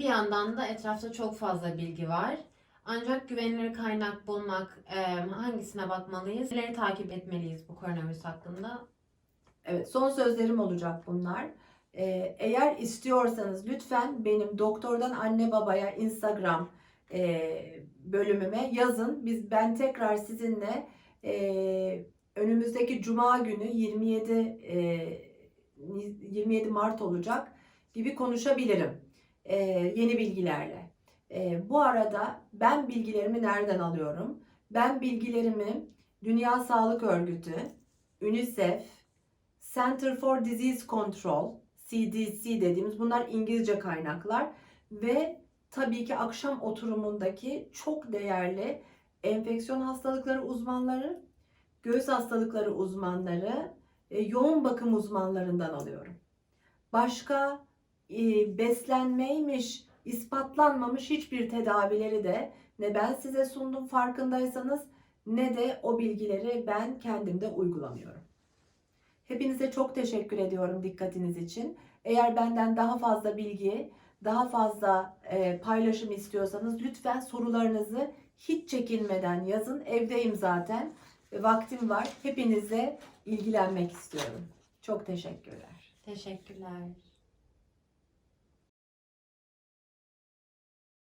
yandan da etrafta çok fazla bilgi var. Ancak güvenilir kaynak bulmak, e, hangisine bakmalıyız, neleri takip etmeliyiz bu koronavirüs hakkında? Evet, son sözlerim olacak bunlar. Ee, eğer istiyorsanız lütfen benim doktordan anne babaya Instagram e, bölümüme yazın. Biz ben tekrar sizinle e, önümüzdeki Cuma günü 27 e, 27 Mart olacak gibi konuşabilirim e, yeni bilgilerle. E, bu arada ben bilgilerimi nereden alıyorum? Ben bilgilerimi Dünya Sağlık Örgütü, UNICEF, Center for Disease Control, CDC dediğimiz bunlar İngilizce kaynaklar ve tabii ki akşam oturumundaki çok değerli enfeksiyon hastalıkları uzmanları, göğüs hastalıkları uzmanları, e, yoğun bakım uzmanlarından alıyorum. Başka beslenmeymiş, ispatlanmamış hiçbir tedavileri de ne ben size sundum farkındaysanız ne de o bilgileri ben kendimde uygulamıyorum. Hepinize çok teşekkür ediyorum dikkatiniz için. Eğer benden daha fazla bilgi, daha fazla e, paylaşım istiyorsanız lütfen sorularınızı hiç çekinmeden yazın. Evdeyim zaten. E, vaktim var. Hepinize ilgilenmek istiyorum. Çok teşekkürler. Teşekkürler.